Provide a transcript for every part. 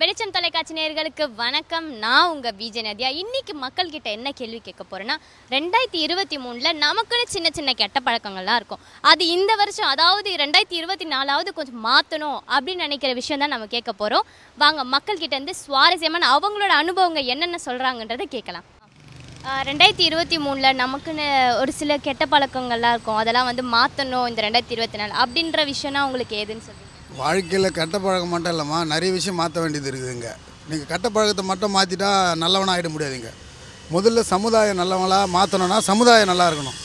வெளிச்சம் தொலைக்காட்சி நேயர்களுக்கு வணக்கம். நான் உங்கள் பிஜே நதியா. இன்னைக்கு மக்கள் கிட்ட என்ன கேள்வி கேட்க போகிறேன்னா ரெண்டாயிரத்தி இருபத்தி மூணில் நமக்குன்னு சின்ன சின்ன கெட்ட பழக்கங்கள்லாம் இருக்கும். அது இந்த வருஷம் அதாவது ரெண்டாயிரத்தி இருபத்தி நாலாவது கொஞ்சம் மாற்றணும் அப்படின்னு நினைக்கிற விஷயம் தான் நம்ம கேட்க போகிறோம் வாங்க மக்கள் கிட்ட இருந்து சுவாரஸ்யமான அவங்களோட அனுபவங்கள் என்னென்ன சொல்கிறாங்கன்றத கேட்கலாம். ரெண்டாயிரத்தி இருபத்தி மூணில் நமக்குன்னு ஒரு சில கெட்ட பழக்கங்கள்லாம் இருக்கும். அதெல்லாம் வந்து மாற்றணும் இந்த ரெண்டாயிரத்தி இருபத்தி நாலு அப்படின்ற விஷயம்னா உங்களுக்கு ஏதுன்னு சொல்லுங்க. வாழ்க்கையில் கெட்ட பழக்கம் மட்டும் இல்லைம்மா. நிறைய விஷயம் மாற்ற வேண்டியது இருக்குதுங்க. நீங்கள் கெட்ட பழக்கத்தை மட்டும் மாற்றிட்டா நல்லவனாக ஆகிட முடியாதுங்க. முதல்ல சமுதாயம் நல்லவங்களாக மாற்றணும்னா சமுதாயம் நல்லா இருக்கணும்.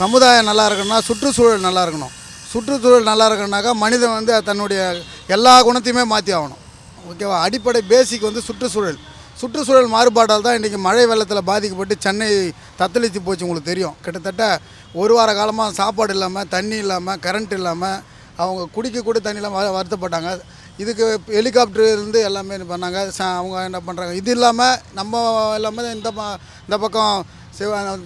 சமுதாயம் நல்லா இருக்கணும்னா சுற்றுச்சூழல் நல்லா இருக்கணும். சுற்றுச்சூழல் நல்லா இருக்கணுனாக்கா மனிதன் வந்து தன்னுடைய எல்லா குணத்தையுமே மாற்றி ஆகணும். ஓகேவா? அடிப்படை பேசிக் வந்து சுற்றுச்சூழல். சுற்றுச்சூழல் மாறுபாட்டால் தான் இன்றைக்கி மழை வெள்ளத்தில் பாதிக்கப்பட்டு சென்னை தத்தளித்து போச்சு உங்களுக்கு தெரியும். கிட்டத்தட்ட ஒரு வார காலமாக சாப்பாடு இல்லாமல் தண்ணி இல்லாமல் கரண்ட் இல்லாமல் அவங்க குடிக்க கூட தண்ணியெலாம் வ- வருத்தப்பட்டாங்க. இதுக்கு ஹெலிகாப்டர் இருந்து எல்லாமே பண்ணாங்க. ச- அவங்க என்ன பண்ணுறாங்க இது இல்லாமல் நம்ம எல்லாமே இந்த ப- இந்த பக்கம் சிவ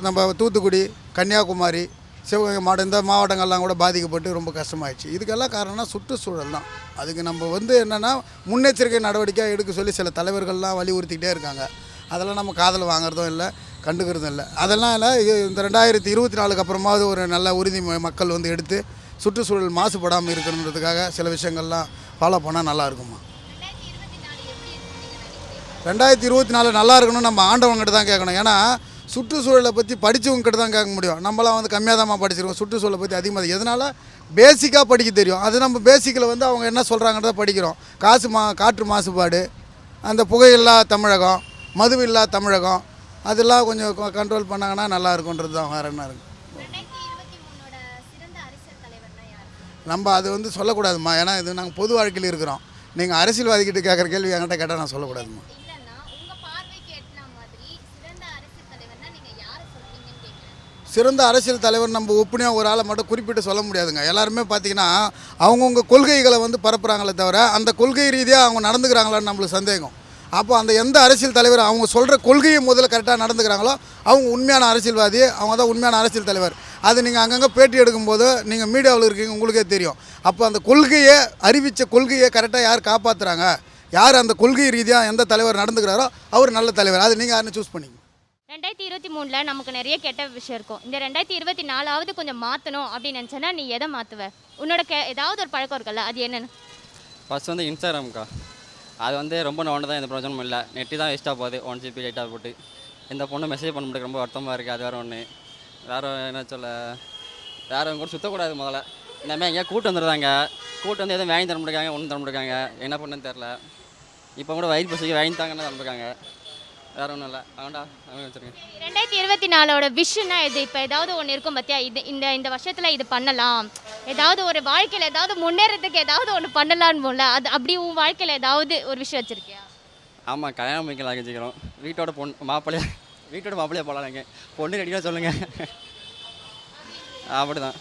நம்ம தூத்துக்குடி கன்னியாகுமரி சிவகங்கை மாவட்டம் இந்த மாவட்டங்கள்லாம் கூட பாதிக்கப்பட்டு ரொம்ப கஷ்டமாயிடுச்சு. இதுக்கெல்லாம் காரணம்னா சுற்றுச்சூழல் தான். அதுக்கு நம்ம வந்து என்னென்னா முன்னெச்சரிக்கை நடவடிக்கை எடுக்க சொல்லி சில தலைவர்கள்லாம் வலியுறுத்திக்கிட்டே இருக்காங்க. அதெல்லாம் நம்ம காதில் வாங்குறதும் இல்லை கண்டுக்கிறதும் இல்லை. அதெல்லாம் இல்லை இது இந்த ரெண்டாயிரத்தி இருபத்தி நாலுக்கு அப்புறமாவது ஒரு நல்ல உறுதி மக்கள் வந்து எடுத்து சுற்றுச்சூழல் மாசுபடாமல் இருக்கணுன்றதுக்காக சில விஷயங்கள்லாம் ஃபாலோ பண்ணால் நல்லா இருக்குமா ரெண்டாயிரத்தி இருபத்தி நாலு நல்லா இருக்கணும்னு நம்ம ஆண்டவங்ககிட்ட தான் கேட்கணும். ஏன்னா சுற்றுச்சூழலை பற்றி படித்தவங்ககிட்ட தான் கேட்க முடியும். நம்மளாம் வந்து கம்மியாக தான் படிச்சிருக்கோம். சுற்றுச்சூழலை பற்றி அதிகமாக எதனால்? பேசிக்காக படிக்க தெரியும். அது நம்ம பேசிக்கில் வந்து அவங்க என்ன சொல்கிறாங்கன்றத படிக்கிறோம். காசு மா காற்று மாசுபாடு அந்த புகையில்லா தமிழகம் மதுவில்லா தமிழகம் அதெல்லாம் கொஞ்சம் கண்ட்ரோல் பண்ணாங்கன்னா நல்லா இருக்குன்றது தான் வேறு என்ன இருக்குது நம்ம அது வந்து சொல்லக்கூடாதும்மா. ஏன்னா இது நாங்கள் பொது வாழ்க்கையில் இருக்கிறோம். நீங்கள் அரசியல்வாதிகிட்ட கேட்குற கேள்வி என்கிட்ட கேட்டால் நான் கேட்குறேன் சிறந்த அரசியல் தலைவர் நம்ம ஒப்புனையாக ஒரு ஆளை மட்டும் குறிப்பிட்டு சொல்ல முடியாதுங்க. எல்லாருமே பார்த்தீங்கன்னா அவங்கவுங்க கொள்கைகளை வந்து பரப்புகிறாங்களே தவிர அந்த கொள்கை ரீதியாக அவங்க நடந்துக்கிறாங்களான்னு நம்மளுக்கு சந்தேகம். அப்போ அந்த எந்த அரசியல் தலைவர் அவங்க சொல்கிற கொள்கையை முதல்ல கரெக்டாக நடந்துக்கிறாங்களோ அவங்க உண்மையான அரசியல்வாதி அவங்க தான் உண்மையான அரசியல் தலைவர். அது நீங்கள் அங்கங்கே பேட்டி எடுக்கும்போது நீங்கள் மீடியாவில் இருக்கீங்க உங்களுக்கே தெரியும். அப்போ அந்த கொள்கையை அறிவித்த கொள்கையை கரெக்டாக யார் காப்பாற்றுறாங்க யார் அந்த கொள்கை ரீதியாக எந்த தலைவர் நடந்துக்கிறாரோ அவர் நல்ல தலைவர். அது நீங்கள் யாருன்னு சூஸ் பண்ணிங்க ரெண்டாயிரத்தி இருபத்தி மூணுல நமக்கு நிறைய கெட்ட விஷயம் இருக்கும். இந்த ரெண்டாயிரத்தி இருபத்தி நாலாவது கொஞ்சம் மாற்றணும் அப்படின்னு நினச்சேன்னா நீ எதை மாற்றுவ உன்னோட கெ ஏதாவது ஒரு பழக்கம் இருக்குல்ல அது என்னன்னு? ஃபஸ்ட் வந்து இன்ஸ்டாகிராம்க்கா அது வந்து ரொம்ப நோண்டு தான் எந்த பிரயோஜனமும் இல்லை. நெட்டு தான் வேஸ்ட்டாக போகுது. ஒன் ஜிபி லைட்டாக போட்டு. இந்த பொண்ணு மெசேஜ் பண்ண முடியாது ரொம்ப வருத்தமாக இருக்குது அது வேறு ஒன்று வேறு என்ன சொல்ல வேறு கூட சுற்றக்கூடாது முதல்ல. இந்தமாதிரி எங்கேயா கூட்டு வந்துடுறாங்க. கூட்டு வந்து எதுவும் வாங்கி தர முடியாங்க ஒன்றும் தர முடியாங்க என்ன பண்ணுன்னு தெரில இப்போ கூட வயிறு பசிக்கு வாங்கி தாங்கன்னு தரமுடியாங்க வேறு ஒன்றும் இல்லை. அவன்டா அவன் வச்சுருக்கேன் ரெண்டாயிரத்தி இருபத்தி நாலோட விஷயம்னா இது இப்போ ஏதாவது ஒன்று இருக்கும் பார்த்தியா இது இந்த இந்த வருஷத்தில் இது பண்ணலாம். ஏதாவது ஒரு வாழ்க்கையில் ஏதாவது முன்னேறதுக்கு ஏதாவது ஒன்று பண்ணலான்னு போல. அது அப்படி உன் வாழ்க்கையில் ஏதாவது ஒரு விஷயம் வச்சுருக்கியா? ஆமாம் கல்யாணம் பண்ணிக்கலாம் ஆகிச்சிக்கிறோம் வீட்டோட பொண்ணு மாப்பிள்ளையா வீட்டோட மாப்பிள்ளையா போகலாங்க பொண்ணு ரெடியாக சொல்லுங்கள் அப்படி தான்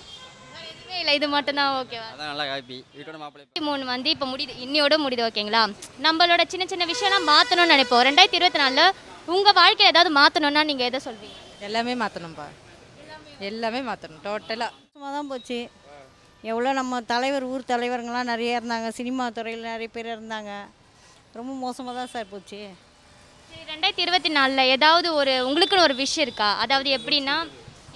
எதுவுமே இல்லை இது மட்டும்தான் ஓகேவா அதான் நல்லா காப்பி வீட்டோட மாப்பிள்ளை மூணு வந்து இப்போ முடியுது இன்னையோட முடியுது ஓகேங்களா நம்மளோட சின்ன சின்ன விஷயம்லாம் மாற்றணும்னு நினைப்போம். ரெண்டாயிரத்தி இருபத்தி நாலில் உங்கள் வாழ்க்கையில் ஏதாவது மாற்றணும்னா நீங்கள் எதை சொல்வீங்க? எல்லாமே மாற்றணும்ப்பா எல்லாமே மாற்றணும் டோட்டலாக சும்மா தான் போச்சு. எவ்வளோ நம்ம தலைவர் ஊர் தலைவருங்களாம் நிறைய இருந்தாங்க. சினிமா துறையில் நிறைய பேர் இருந்தாங்க. ரொம்ப மோசமாக தான் சார் போச்சு. ரெண்டாயிரத்தி இருபத்தி நாலில் ஏதாவது ஒரு உங்களுக்குன்னு ஒரு விஷயம் இருக்கா? அதாவது எப்படின்னா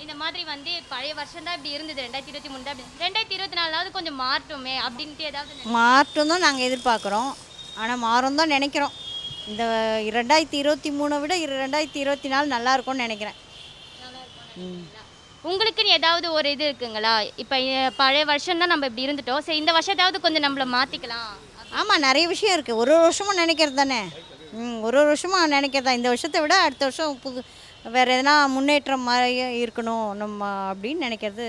இந்த மாதிரி வந்து பழைய வருஷம் தான் இப்படி இருந்தது ரெண்டாயிரத்தி இருபத்தி மூணு தான் ரெண்டாயிரத்தி இருபத்தி நாலாவது கொஞ்சம் மாறட்டுமே அப்படின்ட்டு ஏதாவது மாற்றம் தான் நாங்கள் எதிர்பார்க்குறோம். ஆனால் மாறும் தான் நினைக்கிறோம். இந்த ரெண்டாயிரத்தி இருபத்தி மூணை விட ரெண்டாயிரத்தி இருபத்தி நாலு நல்லா இருக்கும்னு நினைக்கிறேன். ம். உங்களுக்குன்னு ஏதாவது ஒரு இது இருக்குங்களா? இப்போ பழைய வருஷம் தான் நம்ம இப்படி இருந்துட்டோம். சரி இந்த வருஷத்தாவது கொஞ்சம் நம்மள மாற்றிக்கலாம் ஆமாம் நிறைய விஷயம் இருக்குது ஒரு ஒரு வருஷமும் நினைக்கிறது தானே? ம் ஒரு ஒரு வருஷமும் நினைக்கிறதா இந்த வருஷத்தை விட அடுத்த வருஷம் புது வேறு எதனா முன்னேற்றம் மாதிரி இருக்கணும் நம்ம அப்படின்னு நினைக்கிறது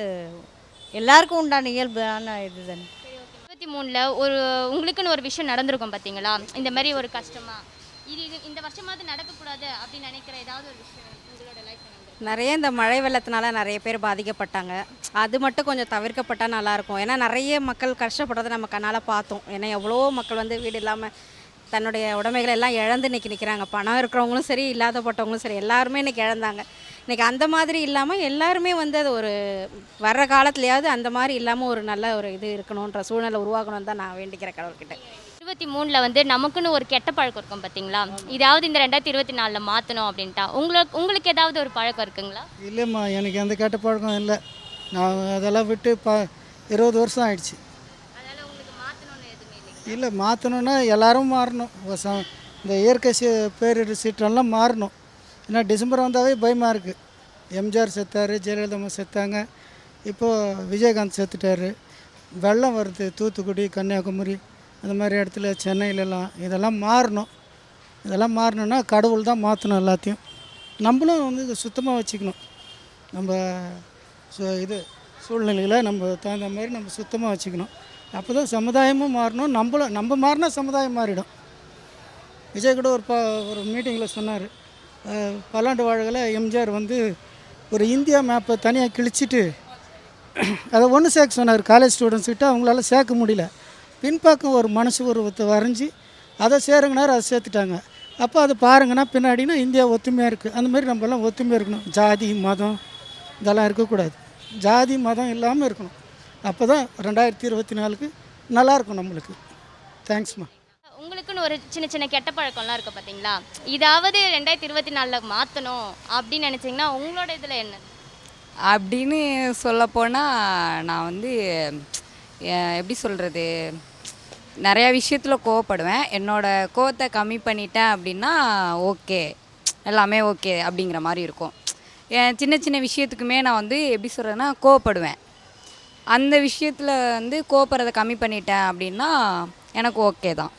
எல்லாருக்கும் உண்டான இயல்பான இது தானே. இருபத்தி மூணில் ஒரு உங்களுக்குன்னு ஒரு விஷயம் நடந்திருக்கும் பார்த்தீங்களா இந்த மாதிரி ஒரு கஷ்டமா? இது இது இந்த வருஷமாவது நடக்கக்கூடாது அப்படின்னு நினைக்கிற ஏதாவது ஒரு விஷயம் நிறைய இந்த மழை வெள்ளத்தினால நிறைய பேர் பாதிக்கப்பட்டாங்க. அது மட்டும் கொஞ்சம் தவிர்க்கப்பட்டால் நல்லாயிருக்கும். ஏன்னா நிறைய மக்கள் கஷ்டப்படுறதை நம்ம கண்ணால் பார்த்தோம். ஏன்னா எவ்வளோ மக்கள் வந்து வீடு இல்லாமல் தன்னுடைய உடைமைகளை எல்லாம் இழந்து இன்னைக்கு நிற்கிறாங்க பணம் இருக்கிறவங்களும் சரி இல்லாதப்பட்டவங்களும் சரி எல்லாருமே இன்றைக்கி இழந்தாங்க. இன்றைக்கி அந்த மாதிரி இல்லாமல் எல்லாருமே வந்து அது ஒரு வர்ற காலத்துலையாவது அந்த மாதிரி இல்லாமல் ஒரு நல்ல ஒரு இது இருக்கணுன்ற சூழ்நிலை உருவாக்கணும்னு தான் நான் வேண்டிக்கிறேன் கடவுள்கிட்ட. இருபத்தி மூணில் வந்து நமக்குன்னு ஒரு கெட்ட பழக்கம் இருக்கும் பார்த்தீங்களா இதாவது இந்த ரெண்டாயிரத்தி இருபத்தி நாலில் மாற்றணும் அப்படின்ட்டா உங்களுக்கு உங்களுக்கு ஏதாவது ஒரு பழக்கம் இருக்குங்களா? இல்லைம்மா எனக்கு எந்த கெட்ட பழக்கம் இல்லை. நான் அதெல்லாம் விட்டு ப இருபது வருஷம் ஆயிடுச்சு. இல்லை மாற்றணுன்னா எல்லாரும் மாறணும். இந்த இயற்கை சி பேரிடர் சீற்றம்லாம் மாறணும். ஏன்னா டிசம்பர் வந்தாவே பயமாக இருக்குது எம்ஜிஆர் செத்தார் ஜெயலலிதா அம்மா செத்தாங்க. இப்போது விஜயகாந்த் செத்துட்டாரு. வெள்ளம் வருது. தூத்துக்குடி கன்னியாகுமரி. அந்த மாதிரி இடத்துல சென்னையிலலாம் இதெல்லாம் மாறணும். இதெல்லாம் மாறணும்னா கடவுள் தான் மாற்றணும் எல்லாத்தையும். நம்மளும் வந்து இதை சுத்தமாக வச்சுக்கணும். நம்ம சு- இது சூழ்நிலையில் நம்ம தகுந்த மாதிரி நம்ம சுத்தமாக வச்சுக்கணும். அப்போ தான் சமுதாயமும் மாறணும். நம்மளும் நம்ம மாறினா சமுதாயம் மாறிடும். விஜய் கூட ஒரு ப ஒரு மீட்டிங்கில் சொன்னார். பல்லாண்டு வாழ்களை எம்ஜிஆர் வந்து ஒரு இந்தியா மேப்பை தனியாக கிழிச்சிட்டு அதை ஒன்று சேர்க்க சொன்னார். காலேஜ் ஸ்டூடெண்ட்ஸ்கிட்ட அவங்களால சேர்க்க முடியல. பின்பக்கம் ஒரு மனசு உருவத்தை வரைஞ்சி அதை சேருங்கனார் அதை சேர்த்துட்டாங்க. அப்போ அதை பாருங்கன்னா பின்னாடினா இந்தியா ஒத்துமையாக இருக்குது அந்த மாதிரி நம்மலாம் ஒத்துமையாக இருக்கணும். ஜாதி மதம் இதெல்லாம் இருக்கக்கூடாது. ஜாதி மதம் இல்லாமல் இருக்கணும். அப்போ தான் ரெண்டாயிரத்தி இருபத்தி நாலுக்கு நல்லாயிருக்கும் நம்மளுக்கு. தேங்க்ஸ்மா உங்களுக்குன்னு ஒரு சின்ன சின்ன கெட்ட பழக்கம்லாம் இருக்குது பார்த்தீங்களா இதாவது ரெண்டாயிரத்தி இருபத்தி நாலில் மாற்றணும் அப்படின்னு நினச்சிங்கன்னா உங்களோட இதில் என்ன? அப்படின்னு சொல்லப்போனால் நான் வந்து எப்படி சொல்கிறது நிறையா விஷயத்தில் கோவப்படுவேன். என்னோட கோவத்தை கம்மி பண்ணிட்டேன் அப்படின்னா ஓகே. எல்லாமே ஓகே அப்படிங்கிற மாதிரி இருக்கும். என் சின்ன சின்ன விஷயத்துக்குமே நான் வந்து எப்படி சொல்கிறேன்னா கோவப்படுவேன். அந்த விஷயத்தில் வந்து கோவப்படுறதை கம்மி பண்ணிட்டேன் அப்படின்னா எனக்கு ஓகே தான்.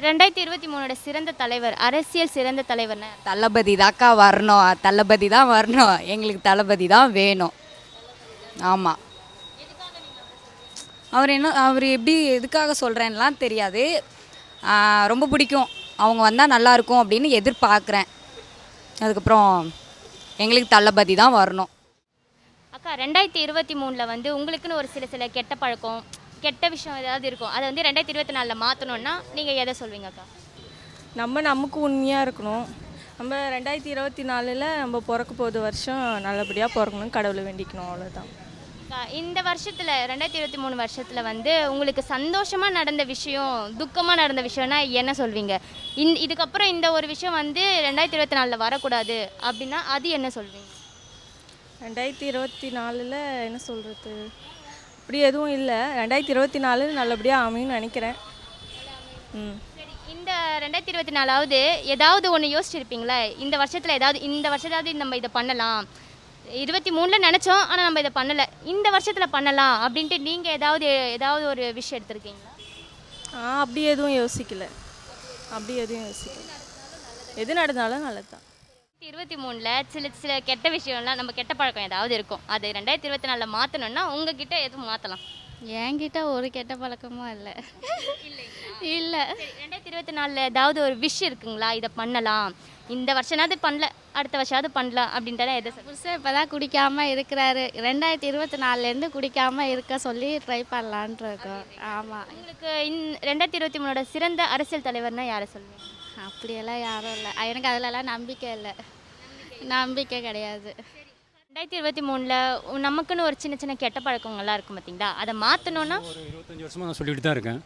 ரெண்டாயிரத்தி இருபத்தி மூணோட சிறந்த தலைவர் அரசியல் சிறந்த தலைவர்னா? தளபதி தாக்கா வரணும். தளபதி தான் வரணும். எங்களுக்கு தளபதி தான் வேணும். ஆமாம் அவர் என்ன அவர் எப்படி எதுக்காக சொல்கிறேன்லாம் தெரியாது. ரொம்ப பிடிக்கும். அவங்க வந்தால் நல்லாயிருக்கும் அப்படின்னு எதிர்பார்க்குறேன். அதுக்கப்புறம் எங்களுக்கு தளபதி தான் வரணும். அக்கா ரெண்டாயிரத்தி இருபத்தி மூணில் வந்து உங்களுக்குன்னு ஒரு சில சில கெட்ட பழக்கம் கெட்ட விஷயம் ஏதாவது இருக்கும். அதை வந்து ரெண்டாயிரத்தி இருபத்தி நாலில் மாற்றணுன்னா நீங்கள் எதை சொல்வீங்க அக்கா? நம்ம நமக்கு உண்மையாக இருக்கணும். நம்ம ரெண்டாயிரத்தி இருபத்தி நாலில் நம்ம பிறக்க போகுது வருஷம் நல்லபடியாக பிறக்கணும் கடவுளை வேண்டிக்கணும் அவ்வளோதான் அக்கா, இந்த வருஷத்தில் ரெண்டாயிரத்தி இருபத்தி மூணு வருஷத்தில் வந்து உங்களுக்கு சந்தோஷமாக நடந்த விஷயம் துக்கமாக நடந்த விஷயம்னா என்ன சொல்வீங்க? இந் இதுக்கப்புறம் இந்த ஒரு விஷயம் வந்து ரெண்டாயிரத்தி இருபத்தி நாலில் வரக்கூடாது அப்படின்னா அது என்ன சொல்வீங்க? ரெண்டாயிரத்தி இருபத்தி நாலில் என்ன சொல்கிறது அப்படி எதுவும் இல்லை. ரெண்டாயிரத்தி இருபத்தி நாலு நல்லபடியாக அமையும்னு நினைக்கிறேன். ம். சரி இந்த ரெண்டாயிரத்தி இருபத்தி நாலாவது ஏதாவது ஒன்று யோசிச்சிருப்பீங்களா? இந்த வருஷத்தில் ஏதாவது இந்த வருஷத்தாவது நம்ம இதை பண்ணலாம். இருபத்தி மூணில் நினச்சோம் ஆனால் நம்ம இதை பண்ணலை. இந்த வருஷத்தில் பண்ணலாம் அப்படின்ட்டு நீங்கள் ஏதாவது ஏதாவது ஒரு விஷயம் எடுத்திருக்கீங்களா? ஆ அப்படி எதுவும் யோசிக்கல. அப்படி எதுவும் யோசிக்கல. எது நடந்தாலும் நல்லது தான் இருபத்தி மூணில் சில சில கெட்ட விஷயம்லாம் நம்ம கெட்ட பழக்கம் ஏதாவது இருக்கும். அது ரெண்டாயிரத்தி இருபத்தி நாலில் மாற்றணும்னா உங்ககிட்ட எதுவும் மாற்றலாம் என்கிட்ட ஒரு கெட்ட பழக்கமும் இல்லை. இல்லை. ரெண்டாயிரத்தி இருபத்தி நாலில் ஏதாவது ஒரு விஷ் இருக்குங்களா? இதை பண்ணலாம். இந்த வருஷனாவது பண்ணல அடுத்த வருஷமாவது பண்ணலாம் அப்படின்ட்டு எதை புருஷன் இப்போ தான் குடிக்காமல் இருக்கிறாரு. ரெண்டாயிரத்தி இருபத்தி நாலுலேருந்து குடிக்காமல் இருக்க சொல்லி ட்ரை பண்ணலான்ட்டு இருக்கோம். ஆமாம் உங்களுக்கு இந் ரெண்டாயிரத்தி இருபத்தி மூணோட சிறந்த அரசியல் தலைவர்னா யாரை சொல்லுவீங்க? அப்படியெல்லாம் யாரும் இல்லை. எனக்கு அதிலலாம் நம்பிக்கை இல்லை. நம்பிக்கை கிடையாது. ரெண்டாயிரத்தி இருபத்தி மூணில் நமக்குன்னு ஒரு சின்ன சின்ன கெட்ட பழக்கங்கள்லாம் இருக்கும் பார்த்தீங்களா அதை மாற்றணும்னா ஒரு இருபத்தஞ்சி வருஷமாக நான் சொல்லிட்டு தான் இருக்கேன்.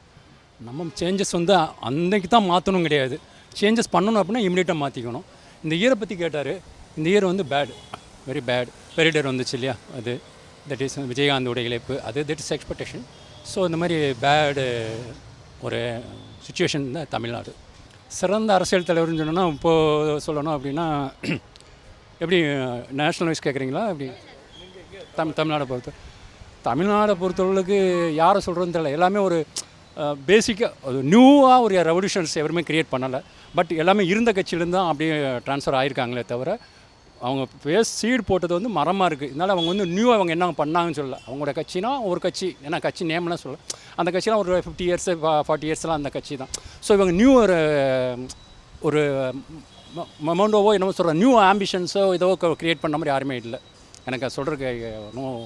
நம்ம சேஞ்சஸ் வந்து அன்னைக்கு தான் மாற்றணும் கிடையாது. சேஞ்சஸ் பண்ணணும் அப்படின்னா இமீடியட்டாக மாற்றிக்கணும் இந்த இயரை பற்றி கேட்டார் இந்த இயர் வந்து பேடு வெரி பேட் பெரிடர் வந்துச்சு இல்லையா? அது. தட் இஸ் விஜயகாந்தோட இழைப்பு. அது தட் இஸ் எக்ஸ்பெக்டேஷன் ஸோ இந்த மாதிரி பேடு ஒரு சுச்சுவேஷன் தான் தமிழ்நாடு. சிறந்த அரசியல் தலைவர்னு சொன்னோன்னா இப்போது சொல்லணும் அப்படின்னா எப்படி நேஷ்னல் வைஸ் கேட்குறீங்களா எப்படி? தம் தமிழ்நாடை பொறுத்த. தமிழ்நாடை பொறுத்தளவுக்கு யாரை சொல்கிறதுன்னு தெரியல. எல்லாமே ஒரு பேசிக்காக ஒரு நியூவாக ஒரு ரெவல்யூஷன்ஸ் எவருமே க்ரியேட் பண்ணலை. பட் எல்லாமே இருந்த கட்சியிலேருந்து தான் அப்படியே ட்ரான்ஸ்ஃபர் ஆயிருக்காங்களே தவிர அவங்க பேஸ் சீடு போட்டது வந்து மரமாக இருக்குது இதனால் அவங்க வந்து நியூவாக அவங்க என்ன பண்ணாங்கன்னு சொல்லல. அவங்களோட கட்சினா ஒரு கட்சி. ஏன்னா கட்சி நேம்லாம் சொல்ல அந்த கட்சிலாம் ஒரு ஃபிஃப்டி இயர்ஸு ஃபார்ட்டி இயர்ஸ்லாம் அந்த கட்சி தான். ஸோ இவங்க நியூ ஒரு ஒரு மொமெண்டோவோ என்னமோ சொல்கிற நியூ ஆம்பிஷன்ஸோ இதோ க்ரியேட் பண்ண மாதிரி யாருமே இல்லை. எனக்கு சொல்கிறதுக்கு ஒன்றும்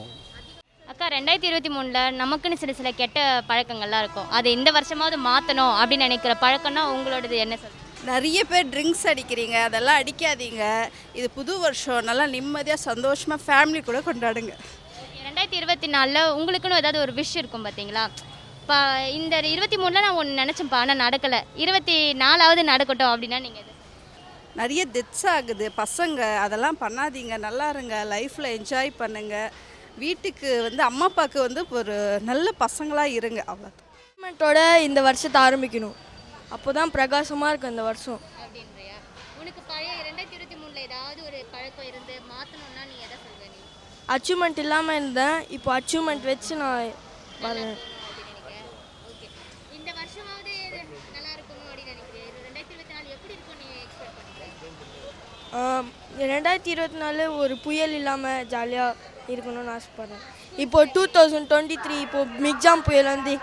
அக்கா ரெண்டாயிரத்தி இருபத்தி மூணில் நமக்குன்னு சில சில கெட்ட பழக்கங்கள்லாம் இருக்கும். அதை இந்த வருஷமாவது மாற்றணும் அப்படின்னு நினைக்கிற பழக்கம்னா உங்களோடது என்ன சொல்லுங்க நிறைய பேர் ட்ரிங்க்ஸ் அடிக்கிறீங்க. அதெல்லாம் அடிக்காதீங்க. இது புது வருஷம். நல்லா நிம்மதியாக சந்தோஷமாக ஃபேமிலி கூட கொண்டாடுங்க. ரெண்டாயிரத்தி இருபத்தி நாலில் உங்களுக்குன்னு ஏதாவது ஒரு விஷ் இருக்கும் பார்த்தீங்களா இப்போ இந்த இருபத்தி மூணில் நான் ஒன்று நினச்சேன்ப்பா ஆனால் நடக்கலை. இருபத்தி நாலாவது நடக்கட்டும் அப்படின்னா நீங்கள் நிறைய டெத்ஸ் ஆகுது. பசங்க அதெல்லாம் பண்ணாதீங்க. நல்லா இருங்க. லைஃப்பில் என்ஜாய் பண்ணுங்க. வீட்டுக்கு வந்து அம்மா அப்பாவுக்கு வந்து ஒரு நல்ல பசங்களாக இருங்க. அவ்வளோ கவர்மெண்ட்டோட இந்த வருஷத்தை ஆரம்பிக்கணும். அப்போ தான் பிரகாசமாக இருக்கும் இந்த வருஷம். அப்படின்றியா? உனக்கு பழைய ரெண்டாயிரத்தி இருபத்தி மூணில் ஏதாவது ஒரு பழக்கம் இருந்து மாற்றணும்னா நீ எதை சொல்வ நீ? அச்சீவ்மெண்ட் இல்லாமல் இருந்தேன். இப்போ அச்சீவ்மெண்ட் வச்சு நான் வரேன் ஓகே இந்த வருஷமாவது நல்லா இருக்கணும் அப்படின்னு நினைக்கிறேன் ரெண்டாயிரத்தி இருபத்தி நாலு எப்படி இருக்கும் நீ எக்ஸ்பெக்ட் பண்ணுற ரெண்டாயிரத்தி இருபத்தி நாலு ஒரு புயல் இல்லாமல் ஜாலியாக இருக்கணும்னு ஆசைப்பட்றேன். இப்போ டூ தௌசண்ட் டுவெண்ட்டி த்ரீ இப்போ மிக்ஜாம் புயல் வந்து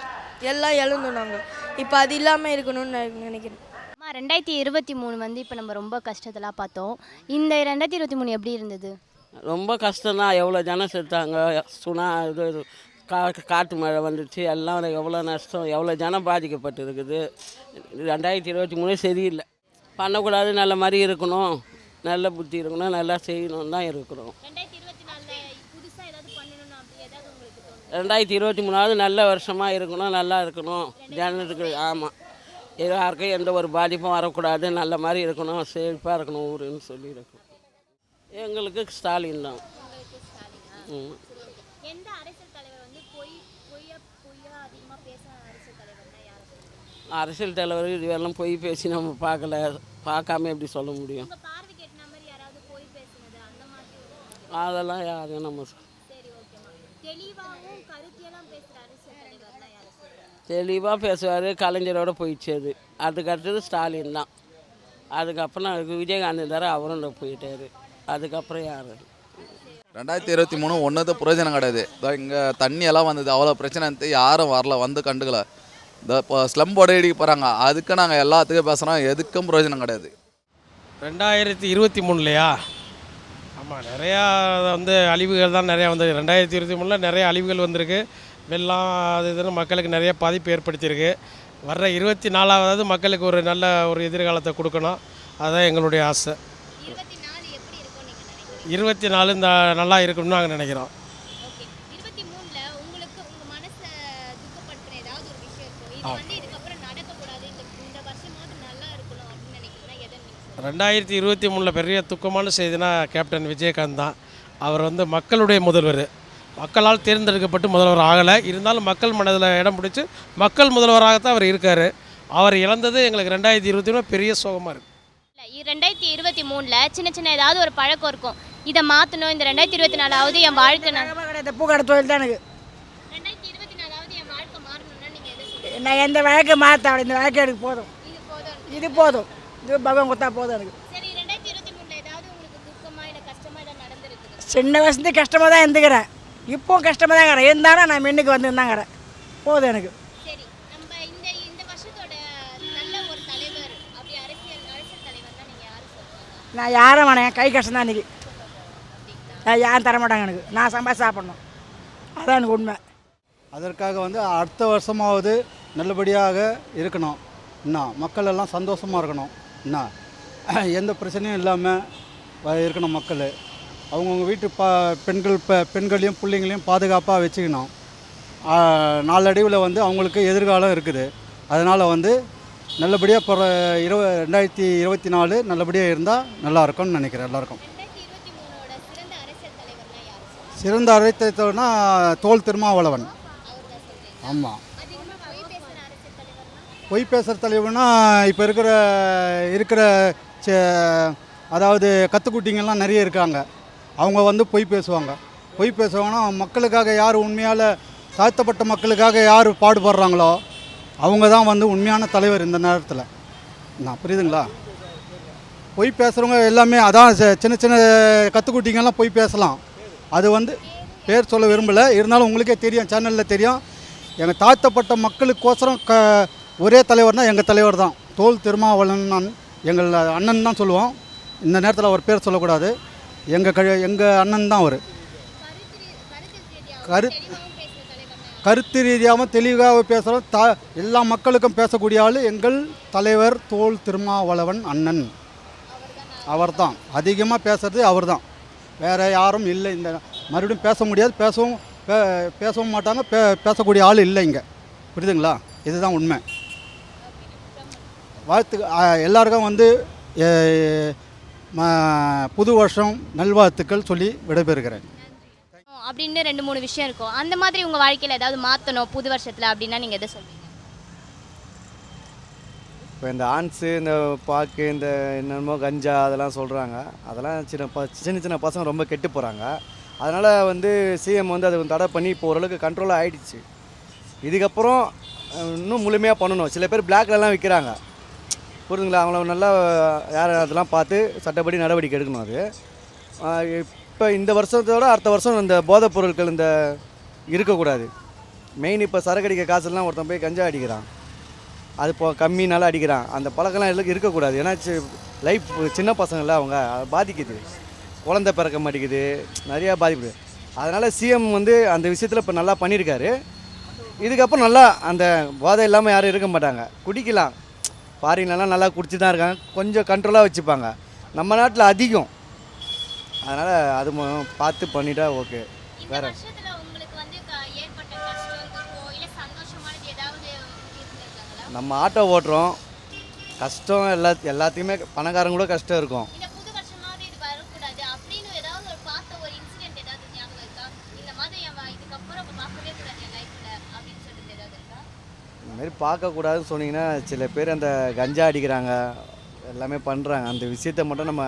எல்லாம் இழந்தோம் நாங்கள் இப்போ அது இல்லாமல் இருக்கணும்னு நான் நினைக்கிறேன். அம்மா ரெண்டாயிரத்தி இருபத்தி மூணு வந்து இப்போ நம்ம ரொம்ப கஷ்டத்தெல்லாம் பார்த்தோம். இந்த ரெண்டாயிரத்தி இருபத்தி மூணு எப்படி இருந்தது? ரொம்ப கஷ்டம்தான். எவ்வளோ ஜனம் செத்தாங்க சுனா இது இது கா காட்டு மழை வந்துச்சு. எல்லாம் எவ்வளோ நஷ்டம் எவ்வளோ ஜனம் பாதிக்கப்பட்டு இருக்குது ரெண்டாயிரத்தி இருபத்தி மூணு சரியில்லை. பண்ணக்கூடாது நல்ல மாதிரி இருக்கணும். நல்ல புத்தி இருக்கணும் நல்லா செய்யணும் தான் இருக்கிறோம். ரெண்டாயிரத்தி இருபத்தி மூணாவது நல்ல வருஷமாக இருக்கணும் நல்லா இருக்கணும். ஜனத்துக்கு ஆமாம் யாருக்கும் எந்த ஒரு பாதிப்பும் வரக்கூடாது நல்ல மாதிரி இருக்கணும் சேஃபாக இருக்கணும் ஊருன்னு சொல்லி இருக்கணும் எங்களுக்கு ஸ்டாலின் தான். ம். தலைவர் அரசியல் தலைவர் இதுவெல்லாம் போய் பேசி நம்ம பார்க்கல பார்க்காம எப்படி சொல்ல முடியும் உங்கள் பார்வைக்கு எட்டின மாதிரி யாராவது பொய் பேசுனது அந்த மாதிரி ஒரு அதெல்லாம் யாரையும் நம்ம தெளிவாக பேசுவார் கலைஞரோட போயிடுச்சு அது. அதுக்கு அடுத்தது ஸ்டாலின் தான். அதுக்கப்புறம் அதுக்கு விஜயகாந்த் தர அவரும் போயிட்டாரு. அதுக்கப்புறம் யார்? ரெண்டாயிரத்தி இருபத்தி மூணு ஒன்றுது பிரயோஜனம் கிடையாது. இங்கே தண்ணி எல்லாம் வந்தது அவ்வளோ பிரச்சனை இருந்து யாரும் வரல வந்து கண்டுக்கல. இந்த இப்போ ஸ்லம் போட இடிக்க போகிறாங்க அதுக்கு நாங்கள் எல்லாத்துக்கும் பேசுகிறோம் எதுக்கும் பிரயோஜனம் கிடையாது. ரெண்டாயிரத்தி இருபத்தி மூணுலையா? ஆமாம் நிறையா வந்து அழிவுகள் தான் நிறையா வந்திருக்கு ரெண்டாயிரத்தி இருபத்தி மூணில் நிறைய அழிவுகள் வந்திருக்கு. வெள்ளம் அது இதுன்னு மக்களுக்கு நிறைய பாதிப்பு ஏற்படுத்தியிருக்கு. வர்ற இருபத்தி நாலாவது மக்களுக்கு ஒரு நல்ல ஒரு எதிர்காலத்தை கொடுக்கணும். அதுதான் எங்களுடைய ஆசை. இருபத்தி நாலு இந்த நல்லா இருக்கணும்னு நாங்கள் நினைக்கிறோம். ஓகே இருபத்தி மூணில் உங்களுக்கு உங்கள் மனசை துக்கப்படுத்துகிற ஏதாவது ஒரு விஷயம் இருக்கும் இது வந்து இதுக்கப்புறம் நடக்கக்கூடாது இந்த இந்த வருஷமாவது நல்லா இருக்கணும் அப்படின்னு நினைக்கிறீங்கன்னா எதை நீங்கள் ரெண்டாயிரத்தி இருபத்தி மூணில் பெரிய துக்கமான செய்தினா கேப்டன் விஜயகாந்த் தான். அவர் வந்து மக்களுடைய முதல்வர். மக்களால் தேர்ந்தெடுக்கப்பட்டு முதல்வர் ஆகலை. இருந்தாலும் மக்கள் மனதில் இடம் பிடிச்சி மக்கள் முதல்வராகத்தான் அவர் இருக்கார். அவர் இழந்தது எங்களுக்கு ரெண்டாயிரத்தி இருபத்தி மூணு பெரிய சோகமாக இருக்குது இல்லை ரெண்டாயிரத்தி இருபத்தி மூணில் சின்ன சின்ன ஏதாவது ஒரு பழக்கம் இருக்கும். இதை மாற்றணும் இந்த ரெண்டாயிரத்தி இருபத்தி நாலாவது என் வாழ்க்கை நான் கிடையாது பூக்கடை தொழில் தான் எனக்கு. ரெண்டாயிரத்தி இருபத்தி நாலாவது என் வாழ்க்கை மாறணும்னா நீங்கள் நான் எந்த வழக்கை மாற்ற இந்த வழக்கு எனக்கு போதும். இது போதும். இது போதும். இது பகவான் கொடுத்தா போதும் எனக்கு. சின்ன வயசுலேருந்து கஷ்டமாக தான் இருந்துக்கிறேன். இப்போவும் கஷ்டமாக தான் இருக்கிறேன். இருந்தாலும் நான் மின்னுக்கு வந்துருந்தாங்கிறேன். போதும் எனக்கு. சரி நம்ம இந்த இந்த வருஷத்தோட நல்ல ஒரு தலைவர் அப்படி அரசியல் அரசியல் தலைவர்னா நீங்கள் யார் சொல்லுவாங்க? நான் யாரும் வேணாம் கை கஷ்டம் தான் இன்றைக்கி யாரும் தர மாட்டாங்க எனக்கு. நான் சம்பாதிச்சு சாப்பிடணும். அதான் எனக்கு உண்மை. அதற்காக வந்து அடுத்த வருஷமாவது நல்லபடியாக இருக்கணும். என்ன மக்கள் எல்லாம் சந்தோஷமாக இருக்கணும். என்ன எந்த பிரச்சனையும் இல்லாமல் இருக்கணும் மக்கள் அவங்கவுங்க வீட்டு பா பெண்கள் இப்போ பெண்களையும் பிள்ளைங்களையும் பாதுகாப்பாக வச்சுக்கணும். நாளடைவில் வந்து அவங்களுக்கு எதிர்காலம் இருக்குது. அதனால் வந்து நல்லபடியாக போகிற இருவ ரெண்டாயிரத்தி இருபத்தி நாலு நல்லபடியாக இருந்தால் நல்லாயிருக்கும்னு நினைக்கிறேன் எல்லாருக்கும். சிறந்த அரசியல் தலைவர்னா தோல் திருமாவளவன். ஆமாம் அதிகமாக பொய் பேசுகிற அரசியல் தலைவர்னா பொய் பேசுகிற தலைவனா இப்போ இருக்கிற இருக்கிற சே- அதாவது கற்றுக்குட்டிங்கெல்லாம் நிறைய இருக்காங்க. அவங்க வந்து பொய் பேசுவாங்க. பொய் பேசுவாங்கன்னா மக்களுக்காக யார் உண்மையால் தாழ்த்தப்பட்ட மக்களுக்காக யார் பாடுபடுறாங்களோ அவங்க தான் வந்து உண்மையான தலைவர் இந்த நேரத்தில். நான் புரியுதுங்களா? பொய் பேசுகிறவங்க எல்லாமே அதான் சின்ன சின்ன கற்றுக்குட்டிங்கெல்லாம் பொய் பேசலாம். அது வந்து பேர் சொல்ல விரும்பலை. இருந்தாலும் உங்களுக்கே தெரியும் சேனலில் தெரியும். எங்கள் தாழ்த்தப்பட்ட மக்களுக்கோசரம் க ஒரே தலைவர்னால் எங்கள் தலைவர் தான். தோல் திருமாவளவன் எங்கள் அண்ணன் தான் சொல்லுவோம். இந்த நேரத்தில் அவர் பேர் சொல்லக்கூடாது. எங்கள் க எங்கள் அண்ணன் தான் அவர். கரு கருத்து ரீதியாகவும் தெளிவாக பேசுகிறோம் த எல்லா மக்களுக்கும் பேசக்கூடிய ஆள் எங்கள் தலைவர் தோல் திருமாவளவன் அண்ணன். அவர்தான். அதிகமாக பேசுறது அவர்தான். வேறு யாரும் இல்லை. இந்த மறுபடியும் பேச முடியாது. பேசவும் பே பேசவும் மாட்டாங்க. பே பேசக்கூடிய ஆள் இல்லை இங்கே. புரியுதுங்களா? இதுதான் உண்மை. வாழ்த்து எல்லாருக்கும் வந்து புது வருஷம் நல்வாழ்த்துக்கள் சொல்லி விடைபெறுகிறேன். அப்படின்னு ரெண்டு மூணு விஷயம் இருக்கும். அந்த மாதிரி உங்கள் வாழ்க்கையில் ஏதாவது மாற்றணும் புது வருஷத்தில் அப்படின்னா நீங்கள் எதை சொல்வீங்க? இப்போ இந்த ஆன்ஸு இந்த பாக்கு இந்த என்னென்னமோ கஞ்சா அதெல்லாம் சொல்கிறாங்க அதெல்லாம் சின்ன ப சின்ன சின்ன பசங்க ரொம்ப கெட்டு போகிறாங்க அதனால் வந்து சிஎம் வந்து அதை தடை பண்ணி இப்போ ஓரளவுக்கு கண்ட்ரோலாக ஆயிடுச்சு. இதுக்கப்புறம் இன்னும் முழுமையாக பண்ணணும். சில பேர் பிளாக்லலாம் விற்கிறாங்க புரியுதுங்களா அவங்கள நல்லா யார் அதெல்லாம் பார்த்து சட்டப்படி நடவடிக்கை எடுக்கணும் அது. இப்போ இந்த வருஷத்தோட அடுத்த வருஷம் இந்த போதைப் பொருட்கள் இந்த இருக்கக்கூடாது. மெயின் இப்போ சரக்கு அடிக்க காசுலாம் ஒருத்தன் போய் கஞ்சா அடிக்கிறான். அது இப்போ கம்மினால அடிக்கிறான். அந்த பழக்கம்லாம் எல்லாம் இருக்கக்கூடாது. ஏன்னா லைஃப் சின்ன பசங்கள்ல அவங்க பாதிக்குது. குழந்தை பிறக்க மாட்டேங்குது. நிறையா பாதிப்பு. அதனால் சிஎம் வந்து அந்த விஷயத்தில் இப்போ நல்லா பண்ணியிருக்காரு இதுக்கப்புறம் நல்லா அந்த போதை இல்லாமல் யாரும் இருக்க மாட்டாங்க. குடிக்கலாம். ஃபாரின்லலாம் நல்லா குடிச்சு தான் இருக்காங்க. கொஞ்சம் கண்ட்ரோலாக வச்சுப்பாங்க. நம்ம நாட்டில் அதிகம். அதனால் அது பார்த்து பண்ணிட்டா ஓகே வேறு. நம்ம ஆட்டோ ஓட்டுறோம். கஷ்டம் எல்லா எல்லாத்தையுமே பணக்காரங்க கூட கஷ்டம் இருக்கும் இந்த புது வருஷமாவது இது வரக்கூடாது அப்படின்னு ஏதாவது ஒரு பார்த்த ஒரு இன்சிடென்ட் ஏதாவது ஞாபகம் இருக்கா இந்த மாதிரி அவன் இதுக்கப்புறம் பார்க்கவே கூடாது என் லைஃப்பில் அப்படின்னு சொல்லிட்டு ஏதாவது இருக்கா இதுமாரி பார்க்கக்கூடாதுன்னு சொன்னீங்கன்னா சில பேர் அந்த கஞ்சா அடிக்கிறாங்க எல்லாமே பண்ணுறாங்க அந்த விஷயத்தை மட்டும் நம்ம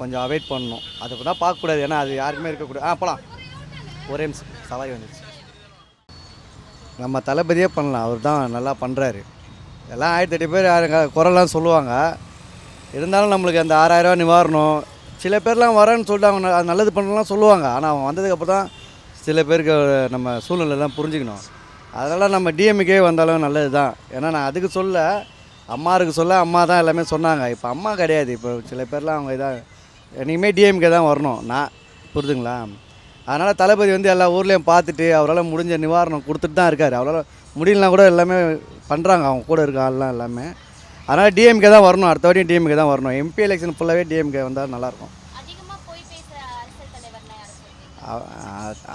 கொஞ்சம் அவாய்ட் பண்ணணும். அதை தான் பார்க்கக்கூடாது. ஏன்னா அது யாருக்குமே இருக்கக்கூடாது. ஆ போகலாம் ஒரே நிமிஷம். சவாரி வந்துடுச்சு நம்ம தளபதியே பண்ணலாம். அவர் தான் நல்லா பண்ணுறாரு எல்லாம் ஆயிரத்தி எட்டு பேர் யாருங்க? குரல்லாம் சொல்லுவாங்க. இருந்தாலும் நம்மளுக்கு அந்த ஆறாயிரரூவா நிவாரணம் சில பேர்லாம் வரேன்னு சொல்லிட்டு அவங்க நல்லது பண்ணலாம் சொல்லுவாங்க. ஆனால் அவங்க வந்ததுக்கப்புறம் தான் சில பேருக்கு நம்ம சூழ்நிலைலாம் புரிஞ்சுக்கணும். அதனால் நம்ம டிஎம்கே வந்தாலும் நல்லது தான் ஏன்னா நான் அதுக்கு சொல்ல அம்மாருக்கு சொல்ல அம்மா தான் எல்லாமே சொன்னாங்க. இப்போ அம்மா கிடையாது. இப்போ சில பேர்லாம் அவங்க இதாக இனிமேல் டிஎம்கே தான் வரணும். நான் புரிதுங்களா? அதனால் தளபதி வந்து எல்லா ஊர்லேயும் பார்த்துட்டு அவரால் முடிஞ்ச நிவாரணம் கொடுத்துட்டு தான் இருக்கார். அவரால் முடியலனா கூட எல்லாமே பண்ணுறாங்க அவங்க கூட இருக்க ஆள்லாம் எல்லாமே. அதனால் டிஎம்கே தான் வரணும். அடுத்த வாட்டியும் டிஎம்கே தான் வரணும். எம்பி எலெக்ஷன் ஃபுல்லாகவே டிஎம்கே வந்தால் நல்லாயிருக்கும்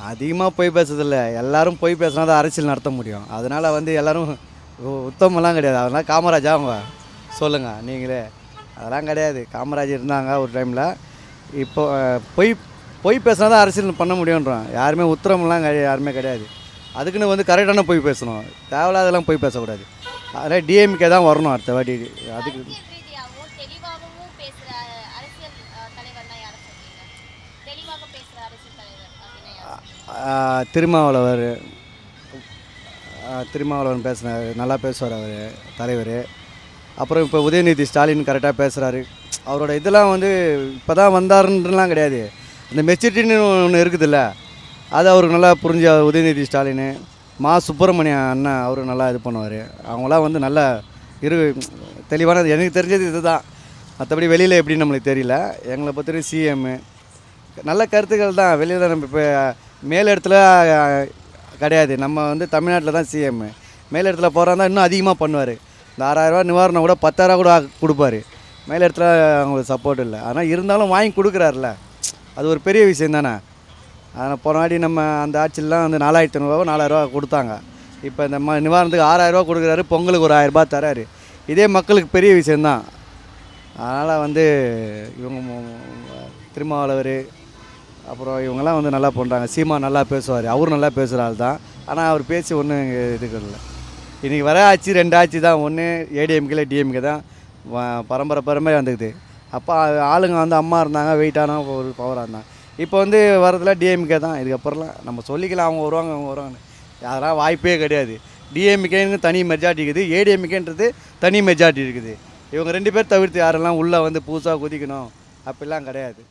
அதிகமாக போய் பேசுறதில்ல. எல்லாரும் போய் பேசினா தான் அரசியல் நடத்த முடியும். அதனால் வந்து எல்லோரும் உத்தமெல்லாம் கிடையாது. அதனால் காமராஜா அவங்க. சொல்லுங்கள் நீங்களே. அதெல்லாம் கிடையாது. காமராஜ் இருந்தாங்க ஒரு டைமில் இப்போ பொய் பொய் பேசினா தான் அரசியல் பண்ண முடியுன்றோம் யாருமே உத்தரமெல்லாம் கிடையாது யாருமே கிடையாது. அதுக்குன்னு வந்து கரெக்டான பொய் பேசணும். தேவையில்லாதெல்லாம் பொய் பேசக்கூடாது. அதனால் டிஎம்கே தான் வரணும் அடுத்த வாட்டி. அதுக்கு ரீதியாகவும் தெளிவாகவும் பேசுகிற அரசியல் அஹ், தலைவர்னா யாரை சொல்றீங்க தெளிவாக பேசுகிற அரசியல் தலைவர் அப்படின்னா யார் ஆஹ் திருமாவளவர் திருமாவளவன் பேசுனார். நல்லா பேசுவார் அவர் தலைவர். அப்புறம் இப்போ உதயநிதி ஸ்டாலின் கரெக்டாக பேசுகிறாரு அவரோட இதெல்லாம் வந்து இப்போ தான் வந்தாருன்றலாம் கிடையாது. இந்த மெச்சூரிட்டின்னு ஒன்று இருக்குதுல்ல அது அவருக்கு நல்லா புரிஞ்ச உதயநிதி ஸ்டாலின் மா சுப்பிரமணிய அண்ணன் அவரும் நல்லா இது பண்ணுவார். அவங்களாம் வந்து நல்லா இரு தெளிவானது எனக்கு தெரிஞ்சது இதுதான். மற்றபடி வெளியில் எப்படின்னு நம்மளுக்கு தெரியல. எங்களை பொறுத்தவரைக்கும் சிஎம்மு நல்ல கருத்துக்கள் தான். வெளியில் நம்ம இப்போ மேல் இடத்துல கிடையாது. நம்ம வந்து தமிழ்நாட்டில் தான் சிஎம் மேல் இடத்துல போகிறதா இன்னும் அதிகமாக பண்ணுவார். இந்த ஆறாயிரரூவா நிவாரணம் கூட பத்தாயிரரூவா கூட கொடுப்பாரு. மேல் இடத்துல அவங்களுக்கு சப்போர்ட் இல்லை. ஆனால் இருந்தாலும் வாங்கி கொடுக்குறாருல. அது ஒரு பெரிய விஷயம் தானே. அதனால் போனாடி நம்ம அந்த ஆட்சியிலாம் வந்து நாலாயிரத்தி ஐநூறுரூவா நாலாயிரரூவா கொடுத்தாங்க. இப்போ இந்த ம நிவாரணத்துக்கு ஆறாயிரரூவா கொடுக்குறாரு பொங்கலுக்கு ஒரு ஆயிரரூபா தராரு. இதே மக்களுக்கு பெரிய விஷயந்தான் அதனால் வந்து இவங்க திருமாவளவர் அப்புறம் இவங்கெல்லாம் வந்து நல்லா பண்ணுறாங்க சீமா நல்லா பேசுவார். அவரும் நல்லா பேசுகிற ஆள் தான். ஆனால் அவர் பேசி ஒன்றும் இதுக்கு இல்லை இன்றைக்கி வர ஆட்சி ரெண்டு ஆட்சி தான். ஒன்று ஏடிஎம்கேல டிஎம்கே தான். பரம்பரை பரம்பரை வந்துக்குது. அப்போ ஆளுங்க வந்து அம்மா இருந்தாங்க வெயிட்டான ஒரு பவராக இருந்தாங்க. இப்போ வந்து வரதுல டிஎம்கே தான். இதுக்கப்புறம்லாம் நம்ம சொல்லிக்கலாம். அவங்க வருவாங்க அவங்க வருவாங்க அதெல்லாம் வாய்ப்பே கிடையாது. டிஎம்கேன்னு தனி மெஜாரிட்டி இருக்குது. ஏடிஎம்கேன்றது தனி மெஜாரிட்டி இருக்குது. இவங்க ரெண்டு பேர் தவிர்த்து யாரெல்லாம் உள்ளே வந்து புதுசாக குதிக்கணும்? அப்படிலாம் கிடையாது.